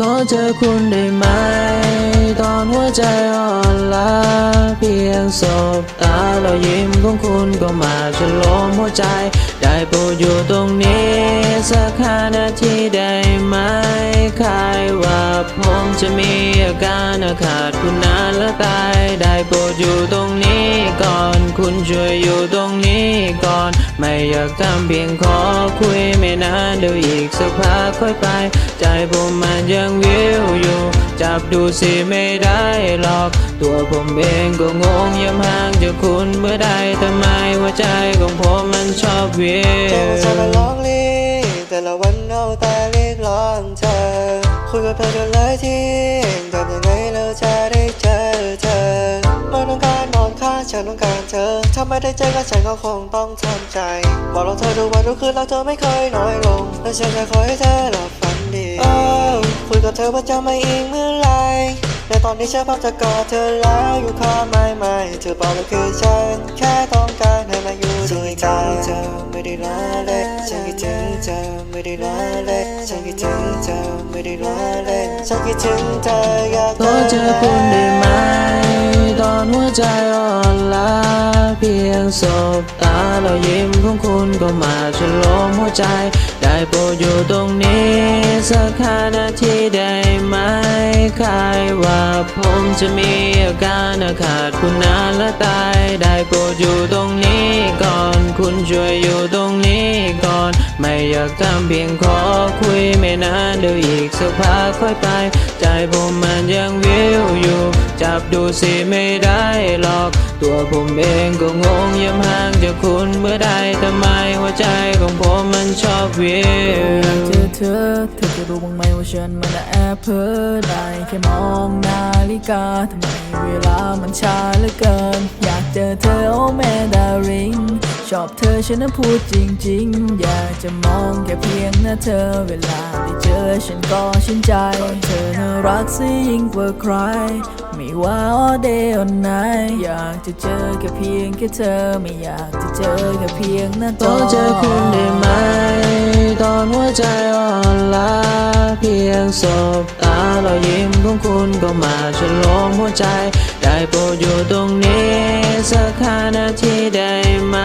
ก็เจอคุณได้ไหม ตอนหัวใจอ่อนล้าเพียงสบตาเรายิ้มของคุณก็มาฉลมหัวใจ ได้โปรดอยู่ตรงนี้ สักห้านาทีได้ไหมใครว่าผมจะมีอาการอาขาดคุณนานและตาย ได้โปรดอยู่ตรงนี้ ก่อน คุณช่วยอยู่ตรงนี้ก่อน ไม่อยากทำเพียงขอคุยไม่นานเดี๋ยวอีกสักพักค่อยไป ใจผมมันยังวิวอยู่ จับดูสิไม่ได้หรอก ตัวผมเองก็งงยังห่างจากคุณเมื่อใดทำไมหัวใจของผมมันชอบวิวเจอเธอมาร้องลีแต่ละวันเอาแต่เรียกร้องเธอ คุยกับเธอจนเลยที่ทำยังไงเราจะไฉันต้องการเธอ ถ้าไม่ได้เจอกับฉันก็คงต้องทำใจ บอกเราเธอทุกวันทุกคืนแล้วเธอไม่เคยน้อยลง และฉันจะคอยให้เธอหลับฝันดีโอ้คุยกับเธอว่าจะไม่อีกเมื่อไหรแต่ตอนนี้ฉันพร้อมจะกอดเธอแล้วอยู่ข้างไม่ไม่เธอบอกว่าคือฉันแค่ต้องการให้มาอยู่ด้วยกันเธอไม่ได้ละเล่นฉันคิดถึงเธอไม่ได้ละเล่นฉันคิดถึงเธอไม่ได้ละเล่นฉันคิดถึงเธออยากขอเจอคุณได้ไหมตอนหัวใจ สบตาเรายิ้มของคุณก็มาฉลมหัวใจ ได้โปรดอยู่ตรงนี้ สักห้านาทีได้ไหมใคายว่าผมจะมีอาการขาดคุณนานและตาย ได้โปรดอยู่ตรงนี้ก่อน คุณช่วยอยู่ตรงนี้ก่อน ไม่อยากทำเพียงขอคุยไม่นานเดี๋ยวอีกสักพักค่อยไป ใจผมมันยังวิวอยู่ จับดูสิไม่ได้หรอก ตัวผมเองก็งงยังห่างจากคุณเมื่อใดทำไมหัวใจของผมมันชอบวิวเจอเธอเธอจะรู้บ้างไหมว่าฉันมันแอบเพ้อได้แค่มองนาฬิกาทำไมเวลามันช้าเหลือเกิน อยากเจอเธอโอ้แม่ดาริงชอบเธอฉันนั้นพูดจริงๆ อยากจะมองแค่เพียงหน้าเธอเวลาได้เจอฉันก็ชื่นใจ เธอน่ารักซะยิ่งกว่าใคร ไม่ว่า all day or night อยากจะเจอแค่เพียงแค่เธอ ไม่อยากจะเจอแค่เพียงหน้าจขออเจอคุณได้ไหม ตอนหัวใจอ่อนล้าเพียงสบตาเรายิ้มของคุณก็มาฉลมหัวใจ ได้โปรดอยู่ตรงนี้สักห้านาทีได้ไหม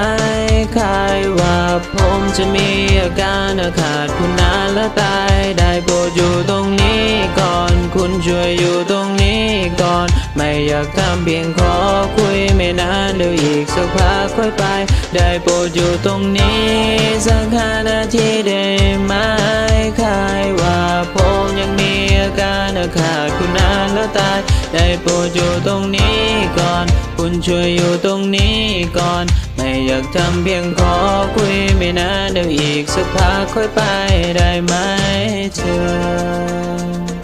ใคายว่าผมจะมีอาการขาดคุณนานและตาย ได้โปรดอยู่ตรงนี้ก่อนคุณช่วยอยู่ นี้ก่อน ไม่อยากทำเพียงขอคุยไม่นานเดี๋ยวอีกสักพักค่อยไป ได้โปรดอยู่ตรงนี้สักห้านาทีได้ไหมคายว่าผมยังมีอาการขาดคุณนานและตาย ได้โปรดอยู่ตรงนี้ก่อน คุณช่วยอยู่ตรงนี้ก่อน ไม่อยากทำเพียงขอคุยไม่นานเดี๋ยวอีกสักพักค่อยไปได้ไหมเธอ